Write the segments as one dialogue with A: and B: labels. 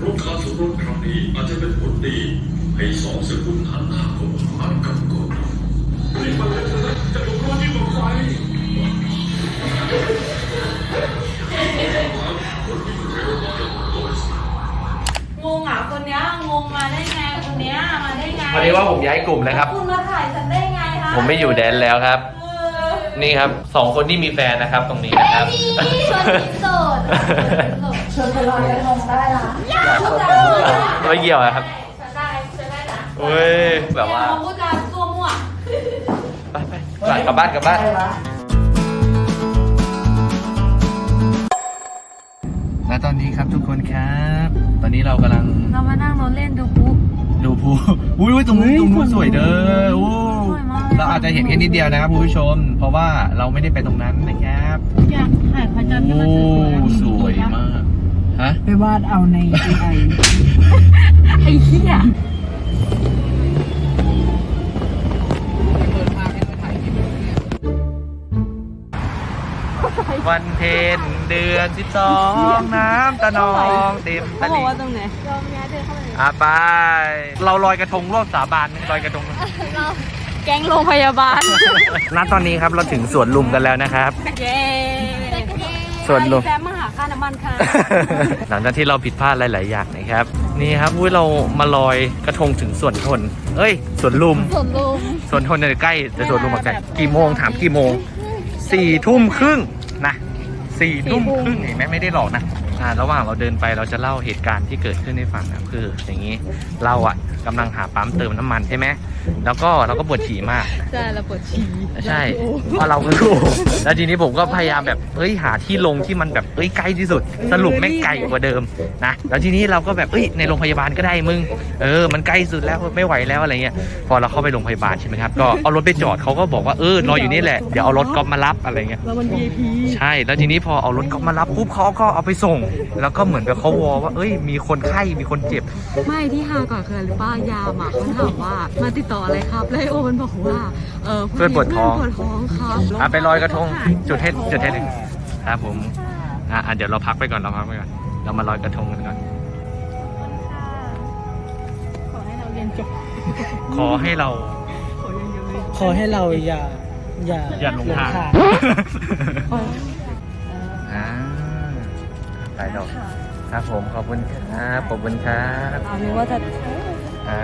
A: เพราะการสมรสครั้งนี้อาจจะเป็นผลดีให้สองสกุลหันหน้าเข้าหากันก่อนรีบมาเลยนะจะถูกร้อนยิ่งกว่าไฟคนที่อยู่ในรถก็จะโดนสิ
B: งงอะคนเนี้ยงงมาได้ไงคนเนี้ยมาได้ไง
C: พอดีว่าผมย้ายกลุ่มแล้วครับ
B: คุณมาถ่ายฉันได้ไงคะ
C: ผมไม่อยู่แดนแล้วครับ
B: เออ
C: นี่ครับสองคนที่มีแฟนนะครับตรงนี้นะครับ
B: ไม่มีชวนกินโสดชวนไปลอยกระทงได้ละ
C: ไม่เกี่ยวอะครับ
B: ฉันได้ฉันได้นะ
C: เว้ยแบบว่า
B: อย่มพูดจาตัวมั่ว
C: ไปไปไปกลับบ้านกลับบ้าน และตอนนี้ครับทุกคนครับ ตอนนี้เรากำลัง
B: เรามานั่งรถเล่นดูปุ๊บ
C: ดูภูอุ้ยอุ้ยตรงนู้นตรงนู้นสวยเด้อโอ้
B: สวยมากเลย
C: เราอาจจะเห็นแค่นิดเดียวนะครับคุณผู้ชม เพราะว่าเราไม่ได้ไปตรงนั้นนะครับ
B: อยากถ่ายพระจันทร์ที่
C: โอ้
B: มันสวยๆ
C: สวยมากฮะ
D: ไปวาดเอาใน AI
B: ไอ้เหี้ย
C: วันเพ็ญ เดือนสิบสองน้ำตะนองเต็มตะ
D: เขาบอ
C: ลิ่
D: ก
C: ง
D: ว่าตรงไหน
B: ยอมแย่เดินเข้าไปเลย
C: อะไป เราลอยกระทงร่วมสาบานลอยกระทง
B: เราแก๊งโรงพยาบาล
C: ณตอนนี้ครับเราถึงสวนลุมกันแล้วนะครับ
B: เย้
C: ส่วนลม
B: แซมมาหาค่าน้ำมันค่ะ
C: หลังจากที่เราผิดพลาดหลาย ๆ อย่างนะครับ นี่ครับอุ้ยเรามาลอยกระทงถึงสวนทน เอ้ยสวนลุม
B: ส่วนลุม
C: สวนทนเนี่ยใกล้แต่สวนลุมมาไกลกี่โมงถามกี่โมงสี่ทุ่มครึ่งนะ สี่ทุ่มครึ่งเห็นไหมไม่ได้หลอกนะอ่าระหว่างเราเดินไปเราจะเล่าเหตุการณ์ที่เกิดขึ้นให้ฟังนะคืออย่างนี้เราอะกำลังหาปั๊มเติมน้ำมันใช่ไหมแล้วก็เราก็ปวดฉี่มาก
B: ใช่เราปวดฉี่
C: ใช่เพราะเราคือครูแล้วทีนี้ผมก็พยายามแบบเอ้ยหาที่ลงที่มันแบบเอ้ยใกล้ที่สุด สรุปไม่ไกลกว่าเดิมนะแล้วทีนี้เราก็แบบเอ้ยในโรงพยาบาลก็ได้มึงเออมันใกล้สุดแล้วไม่ไหวแล้วอะไรเงี้ยพอเราเข้าไปโรงพยาบาลใช่ไหมครับก็เอารถไปจอดเขาก็บอกว่าเออรออยู่นี่แหละเดี๋ยวเอารถก๊อฟมารับอะไรเงี้ย
D: แล้วมัน VIP
C: ใช่แล้วทีนี้พอเอารถก๊อฟมารับปุ๊บเขาก็เอาไปส่ง แล้วก็เหมือนกับเขาวอว่าเอ้ยมีคนไข้มีคนเจ็บ
E: ไม่ที่ฮาก่อนคืออะไรรู้ป้ายามอะเขาถามว่ามาติดต่ออะไรครับแล้วไอโอมันบอกว่าเออ
C: เพื่อนปวดท้อง
E: เพื่อนปวดท้องครับ
C: อะไปลอยกระทงจุดให้จุดให้หนึ่งครับผมอะอะเดี๋ยวเราพักไปก่อนเราพักไปก่อนเรามาลอยกระทงกันก่อน
D: ขอให้เราเรียนจบ
C: ขอให้เรา
D: ขอให้เราอย่าอย่า
C: อย่าหลงทางอ่าไปดอกครับผมขอบคุณครับขอบคุณครับ
B: เอานึกว่าจะ
C: อ่า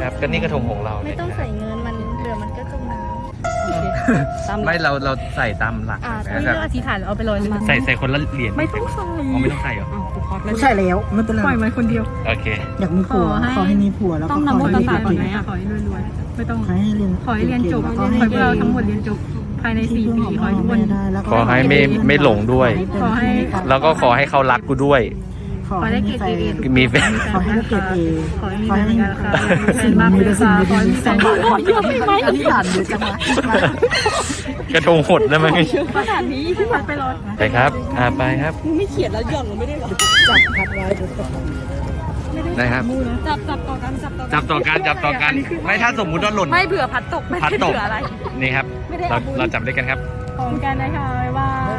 C: ครับก็นี่กระทงของเรา
B: ไม่
C: เนี่ย
B: ต้องใส่เงินมันเรือมันก็จมน้
C: ไม่เราเราใส่ตามหลักำ
B: อ่า
C: นะ
B: ไม่
C: ครั
B: เลื
C: บอก
B: อธิษฐานแล้วเอาไปลอยเลย
C: ใส่ใส่คนละเหรียญ
B: ไม่ต้องใส่
C: อ๋อไม่ต้องใส่เหรอ
E: อ้าวกูพอดแล้ว
D: ใช่แล้วไม่เป็นไร
B: ปล่อยมันคนเดียว
C: โอเค
D: อยากมีผัว
B: ขอให้
D: ขอให้มีผัวแล้วก็
B: ต้อง
D: ข
B: น
D: อ
B: โม
D: ให้
B: ตัส
D: เรียน
B: สะก่อนไหม
D: เก่ง
B: อะขอให้รวยๆไม่ต้อง
D: ขอให้เรียน
B: ขอให้เรียนจบ
D: ก่ง
B: ขอ
D: ๆ
B: ให้พวกเราทั้งหมดเรียนจบภายในสี่ปีขอให้ทุกคน
D: ได้แล้วก็
C: ขอให้ไม่ไม่หลงด้วย
B: ขอให้
C: แล้วก็ขอให้เขารักกูด้วย
D: ขอ
B: ขอ
D: ให้
B: ได้
D: มี
B: เกรด
D: แฟ
B: เอน
C: มีแฟน
D: ขอให้ได้เกรด A
B: ขอให้มีแฟนกันค่ะแฟนมากเลยค่ะขอให้มีแฟนขอเยอะไปไหม
D: อธิษฐานเยอะจังวะ
C: กระทงหดได้ไหม
B: ขนาดนี้ที่มันไปรอ
C: ไปครับอ่าไปครับ
E: ไม่เขียนแล้วหย่อนลงไม่ได้หรอ
D: จับพัดไว้จนตก
C: นะครับ
E: จับจับต่อกันจับต่อกัน
C: จับต่อกันจับต่อกัน ไม่ถ้าสมมุติว่าหล่น
B: ไม่เผื่อพัดตกไม่
C: พัด
B: ได้
C: ตก
B: เผื่ออะไร
C: นี่ครับเราเราจับด้วยกันครับ
B: พร้อมกันนะคะบ๊ายบาย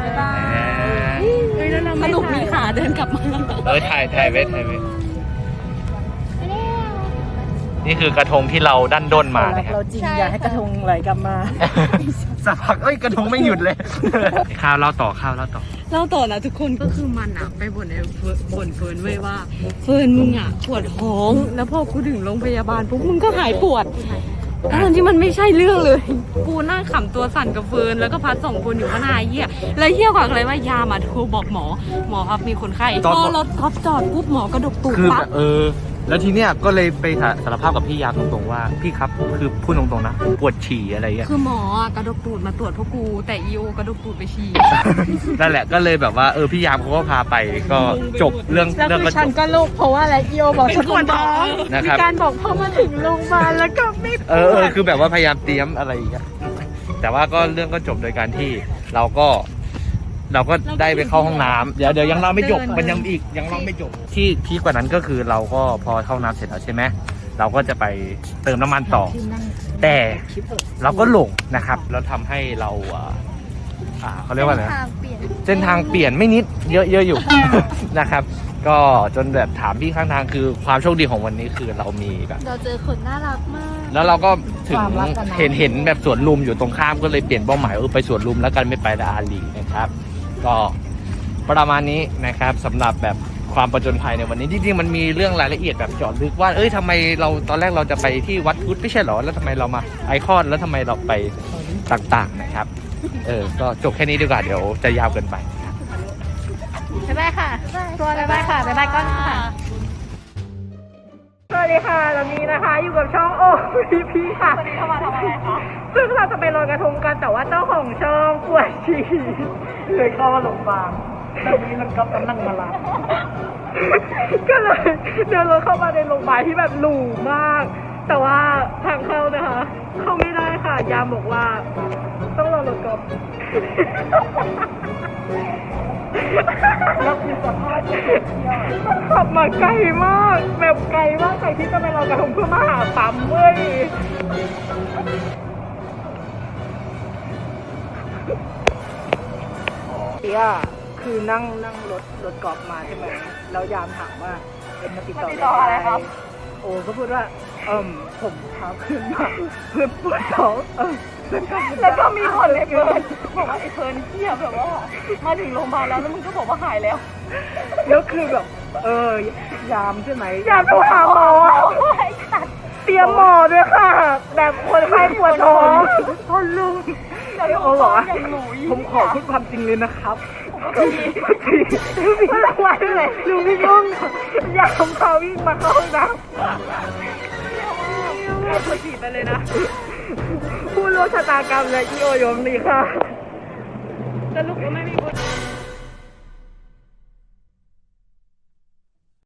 B: เฮ้ยแล้วเรา
E: ส
B: ไม่
E: นุกมีขาเดินกลับมา
C: เออถ่ายถ่ายไว้ถ่ายไว้นี่คือกระทงที่เราดันด้นมานะครับ
D: เราจริงอยากให้กระทงไหลกลับมา
C: สักพักเอ้ยกระทงไม่หยุดเลยข้าวเล่าต่อข้าวเล่าต่อ
E: เล่าต่อนะทุกคนก็คือมันอะไปบ่นไอ้เฟิร์นบ่นเฟิร์นเว้ยว่าเฟิร์นมึงอะปวดท้องแล้วพอกูถึงโรงพยาบาลปุ๊บมึงก็หายปวด ทั้งที่มันไม่ใช่เรื่องเลย กูนั่งขำตัวสั่นกับเฟิร์นแล้วก็พัดสองคนอยู่ข้างหน้าไอ้เหี้ยแล้วเหี้ยกว่าอะไรว่ายามาโทรบอกหมอ หมอครับมีคนไข้
C: ตอน
E: พอรถก๊อฟจอดปุ๊บหมอกระดกตูด
C: คือ
E: ปั๊บ
C: เออ แล้วทีเนี้ยก็เลยไปสารภาพกับพี่ยามตรงๆว่า พี่ครับคือพูดตรงๆนะผมปวดฉี่อะไรอย่างเงี้ย
E: คือหมออะกระดกตูดมาตรวจพวกกู แต่อีโอกระดกตูดไปฉี่
C: นั่นแหละก็เลยแบบว่าเออพี่ยามเขาก็พาไปก็จบเรื่อง
B: แล้ว
C: เรื่อง
B: คื
C: ก็
B: อ
C: จ
B: ฉัน
C: บ
B: ก็โลกเพราะว่าอะไรอีโอบอกฉันปวดท้อง
C: นะครับ
B: มีการบอกพอมาถึงโรงพยาบาลแล้วก็ไม่ป
C: เออ
B: ว
C: เออ
B: ด
C: คือแบบว่าพยายามเตรียมอะไรอย่างเงี้ยแต่ว่าก็เรื่องก็จบโดยการที่เราก็ เราก็ได้ไปเข้าห้องน้ำเดี๋ยวเดี๋ยวยังเล่าไม่จบ มันยังอีกยังเล่าไม่จบ ที่พีคกว่านั้นก็คือเราก็พอเข้าน้ำเสร็จแล้วใช่ไหมเราก็จะไปเติมน้ำมันต่อ แต่เราก็หลงนะครับ แล้วทำให้เราอ่าอ่าเขาเรียกว่าอะไรนะ
B: ทางเปลี่ยน
C: เส้นทางเปลี่ยนไม่นิดเยอะเยอะอยู่ นะครับ
F: ก็จนแบบถามพี่ข้างทางคือความโชคดีของวันนี้คือเรามีแบบ
E: เราเจอคนน่ารักมาก
F: แล้วเราก็ถึง
E: ความรักกันนะ
F: เห็นเห็นแบบสวนลุมอยู่ตรงข้ามก็เลยเปลี่ยนเป้าหมายเออไปสวนลุมแล้วกันไม่ไปดาอาลีนะครับ ก็ประมาณนี้นะครับสำหรับแบบความประจนภัยในวันนี้จริงๆมันมีเรื่องรายละเอียดแบบเจาะลึกว่าเอ้ยทำไมเราตอนแรกเราจะไปที่วัดพุทธไม่ใช่หรอแล้วทำไมเรามาไอคอนแล้วทำไมเราไปต่างๆนะครับเออก็จบแค่นี้ดีกว่าเดี๋ยวจะยาวเกินไป
E: บ๊ายบายค่ะ ตัวบ๊ายบายค่ะ บ๊ายบายก้อนค่ะ
C: สวัสดีค่ะ ตอนนี้นะคะ อยู่กับช่องโอพีพีค่ะ วันนี้เข้ามาทำอะไรคะ ซึ่งเราจะไปลอยกระทงกันแต่ว่าเจ้าของช่องปวดฉี่เลยเข้ามาโรงพยาบาลแล้วนี้มันก็กำลังมารับก็เลยเดินรถเข้ามาในโรงพยาบาลที่แบบหรูมาก แต่ว่าทางเข้านะคะ เข้าไม่ได้ค่ะ ยามบอกว่า ต้องรอรถกอล์ฟ แล้วคือสภาพขับมาไกลมาก แบบไกลมากใครที่จะไปลอยกระทงเพื่อมาหาปั๊มเว้ยเอ่คือนั่งนั่งรถรถกอล์ฟมาใช่ไหมแล้วยามถามว่าเป็นมาติดต่ออะไรครับโอ้ก็พูดว่า เอิ่มผมพาเพื่อนมาเพื่อนปวดท้องเออแล้วก็มีคนเลยเพื่อนบอกว่าไอ้เพิร์นเที่ยแบบว่า มาถึงโรงพยาบาลแล้วแล้วมึงก็บอกว่าหายแล้ว แล้วคือแบบ เออยามใช่ไหมยามโทรหาหมอเตรียมหมอด้วยค่ะ แบบคนไข้ปวดท้องคนลุงพี่โอบอกว่าผมขอพูดความจริงเลยนะครับลุงพี่รางวัลเลยลุงพี่ยุ่งอยากพาวิ่งมาเข้าห้องน้ำคนฉีดไป เลยนะ ผู้รู้ชะตากรรมและอีโอยมนี่ค่ะจะลุกก็ไม่มีบุญ